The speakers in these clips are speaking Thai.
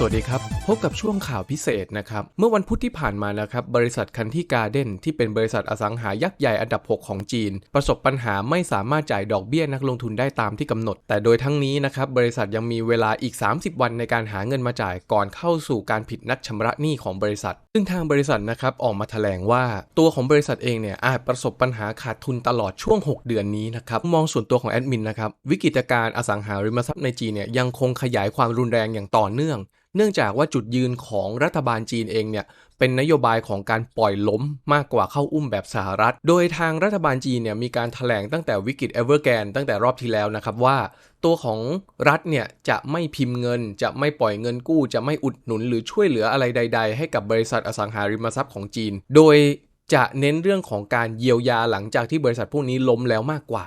สวัสดีครับ พบกับช่วงข่าวพิเศษนะครับ เมื่อวันพุธที่ผ่านมานะครับ บริษัทคันที่การ์เด้นที่เป็นบริษัทอสังหายักษ์ใหญ่อันดับ 6 ของจีน ประสบปัญหาไม่สามารถจ่ายดอกเบี้ยนักลงทุนได้ตามที่กำหนด แต่โดยทั้งนี้นะครับ บริษัทยังมีเวลาอีก 30 วันในการหาเงินมาจ่ายก่อนเข้าสู่การผิดนัดชำระหนี้ของบริษัท ซึ่งทางบริษัทนะครับออกมาแถลงว่า ตัวของบริษัทเองเนี่ยอาจประสบปัญหาขาดทุนตลอดช่วง 6 เดือนนี้นะครับมองส่วนตัวของแอดมินนะครับวิกฤตการณ์อสังหาริมทรัพย์ในจีนเนี่ยยังคงขยายความรุนแรงอย่างต่อเนื่อง เนื่องจากว่าจุดยืนของรัฐบาลจีนเองเนี่ยเป็นนโยบายของการปล่อยล้มมากกว่าเข้าอุ้มแบบสหรัฐ โดยทางรัฐบาลจีนเนี่ยมีการถแถลงตั้งแต่วิกฤตเอเวอร์แกนตั้งแต่รอบที่แล้วนะครับว่า ตัวของรัฐเนี่ยจะไม่พิมพ์เงิน จะไม่ปล่อยเงินกู้ จะไม่อุดหนุนหรือช่วยเหลืออะไรใด ๆ ให้กับบริษัทอสังหาริมทรัพย์ของจีน โดยจะเน้นเรื่องของการเยียวยาหลังจากที่บริษัทพวกนี้ล้มแล้วมากกว่า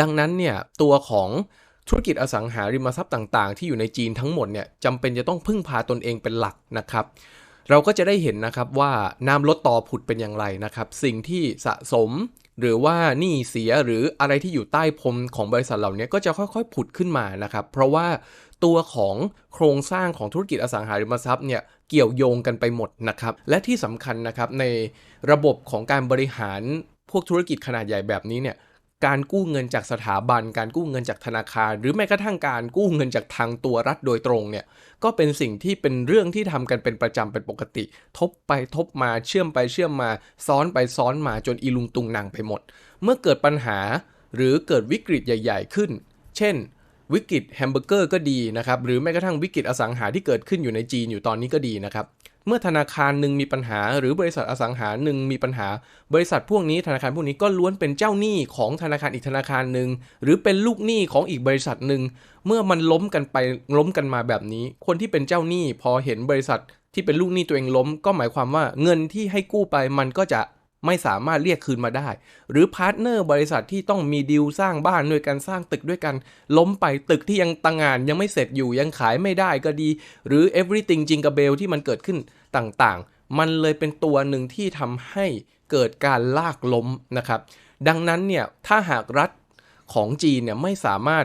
ดังนั้นเนี่ยตัวของ ธุรกิจอสังหาริมทรัพย์ต่าง ๆ ที่อยู่ในจีนทั้งหมดเนี่ยจำเป็นจะต้องพึ่งพาตนเองเป็นหลักนะครับ เราก็จะได้เห็นนะครับว่าน้ำลดต่อผุดเป็นอย่างไรนะครับ สิ่งที่สะสมหรือว่าหนี้เสียหรืออะไรที่อยู่ใต้พรมของบริษัทเหล่านี้ก็จะค่อยๆ ผุดขึ้นมานะครับ เพราะว่าตัวของโครงสร้างของธุรกิจอสังหาริมทรัพย์เนี่ยเกี่ยวโยงกันไปหมดนะครับ และที่สำคัญนะครับในระบบของการบริหารพวกธุรกิจขนาดใหญ่แบบนี้เนี่ย การกู้เงินจากสถาบัน การกู้เงินจากธนาคาร หรือแม้กระทั่งการกู้เงินจากทางตัวรัฐโดยตรงเนี่ยก็เป็นสิ่งที่เป็นเรื่องที่ทำกันเป็นประจำเป็นปกติ ทบไปทบมาเชื่อมไปเชื่อมมา ซ้อนไปซ้อนมาจนอีลุงตุงนางไปหมด เมื่อเกิดปัญหาหรือเกิดวิกฤตใหญ่ ๆ ขึ้น เช่น วิกฤตแฮมเบอร์เกอร์ก็ดีนะครับหรือแม้กระทั่งวิกฤตอสังหาที่เกิดขึ้นอยู่ในจีนอยู่ตอนนี้ก็ดีนะครับ เมื่อธนาคารหนึ่งมีปัญหา หรือบริษัทอสังหาหนึ่งมีปัญหา บริษัทพวกนี้ธนาคารพวกนี้ก็ล้วนเป็นเจ้าหนี้ของธนาคารอีกธนาคารหนึ่งหรือเป็นลูกหนี้ของอีกบริษัทหนึ่งเมื่อมันล้มกันไปล้มกันมาแบบนี้ คนที่เป็นเจ้าหนี้พอเห็นบริษัทที่เป็นลูกหนี้ตัวเองล้ม ก็หมายความว่าเงินที่ให้กู้ไปมันก็จะ ไม่สามารถเรียกคืนมาได้ หรือพาร์ทเนอร์บริษัทที่ต้องมีดีลสร้างบ้านด้วยกันสร้างตึกด้วยกัน ล้มไปตึกที่ยังตังงานยังไม่เสร็จอยู่ยังขายไม่ได้ก็ดี หรือ everything จิงกาเบลที่มันเกิดขึ้นต่างๆ มันเลยเป็นตัวหนึ่งที่ทำให้เกิดการลากล้มนะครับ ดังนั้นเนี่ยถ้าหากรัฐของจีนเนี่ยไม่สามารถ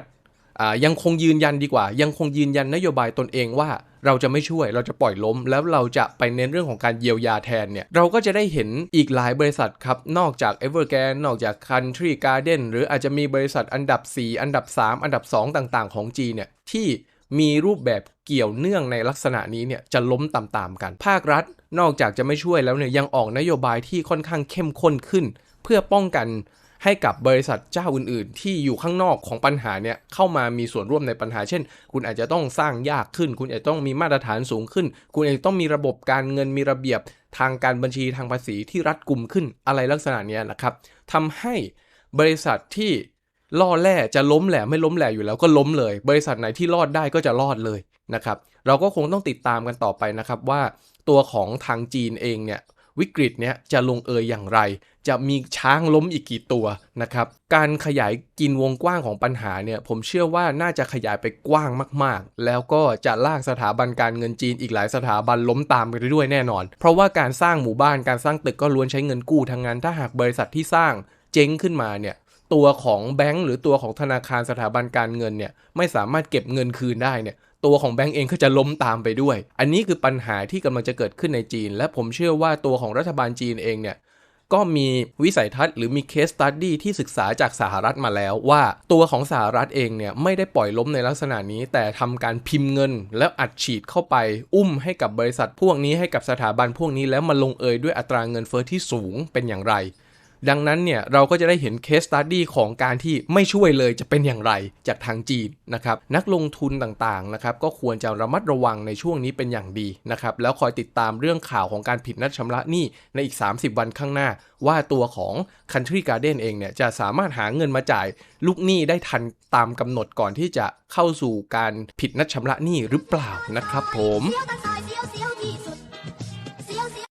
ยังคงยืนยันดีกว่า ยังคงยืนยันนโยบายตนเองว่า เราจะไม่ช่วยเราจะปล่อยล้ม แล้วเราจะไปเน้นเรื่องของการเยียวยาแทนเนี่ยเราก็จะได้เห็นอีกหลายบริษัทครับ นอกจาก Evergrande นอกจาก Country Garden หรืออาจจะมีบริษัทอันดับ 4 อันดับ 3 อันดับ 2 ต่างๆ ของจีนเนี่ยที่มีรูปแบบเกี่ยวเนื่องในลักษณะนี้เนี่ยจะล้มตามๆกัน ภาครัฐ นอกจากจะไม่ช่วยแล้วเนี่ยยังออกนโยบายที่ค่อนข้างเข้มข้นขึ้น เพื่อป้องกัน ให้กับบริษัทเจ้าอื่น ๆ ที่อยู่ข้างนอกของปัญหาเนี่ยเข้ามามีส่วนร่วมในปัญหา เช่น คุณอาจจะต้องสร้างยากขึ้น คุณอาจจะต้องมีมาตรฐานสูงขึ้น คุณอาจจะต้องมีระบบการเงินมีระเบียบทางการบัญชีทางภาษีที่รัดกุมขึ้นอะไรลักษณะเนี้ยนะครับทำให้บริษัทที่ล่อแร่จะล้มแหละไม่ล้มแหละอยู่แล้วก็ล้มเลย บริษัทไหนที่รอดได้ก็จะรอดเลยนะครับ เราก็คงต้องติดตามกันต่อไปนะครับว่าตัวของทางจีนเองเนี่ย วิกฤตเนี้ยจะลงเอยอย่างไร จะมีช้างล้มอีกกี่ตัวนะครับ การขยายกินวงกว้างของปัญหาเนี่ยผมเชื่อว่าน่าจะขยายไปกว้างมากๆ แล้วก็จะลากสถาบันการเงินจีนอีกหลายสถาบันล้มตามไปด้วยแน่นอน เพราะว่าการสร้างหมู่บ้านการสร้างตึกก็ล้วนใช้เงินกู้ทั้งนั้นถ้าหากบริษัทที่สร้างเจ๊งขึ้นมาเนี่ยตัวของแบงก์หรือตัวของธนาคารสถาบันการเงินเนี่ยไม่สามารถเก็บเงินคืนได้เนี่ย ตัวของแบงก์เองก็จะล้มตามไปด้วย อันนี้คือปัญหาที่กำลังจะเกิดขึ้นในจีน และผมเชื่อว่าตัวของรัฐบาลจีนเองเนี่ยก็มีวิสัยทัศน์หรือมีเคสตัดดี้ที่ศึกษาจากสหรัฐมาแล้วว่าตัวของสหรัฐเองเนี่ยไม่ได้ปล่อยล้มในลักษณะนี้ แต่ทำการพิมพ์เงิน แล้วอัดฉีดเข้าไป อุ้มให้กับบริษัทพวกนี้ให้กับสถาบันพวกนี้แล้วมาลงเอยด้วยอัตราเงินเฟอ้อที่สูงเป็นอย่างไร ดังนั้นเนี่ยเราก็จะได้เห็นเคสตัดดี้ของการที่ไม่ช่วยเลยจะเป็นอย่างไรจากทางจีนนะครับนักลงทุนต่างๆนะครับก็ควรจะระมัดระวังในช่วงนี้เป็นอย่างดีนะครับแล้วคอยติดตามเรื่องข่าวของการผิดนัดชำระหนี้ในอีก 30 วันข้างหน้า ว่าตัวของ Country Garden เองเนี่ยจะสามารถหาเงินมาจ่ายลูกหนี้ได้ทันตามกำหนดก่อนที่จะเข้าสู่การผิดนัดชำระหนี้หรือเปล่านะครับผม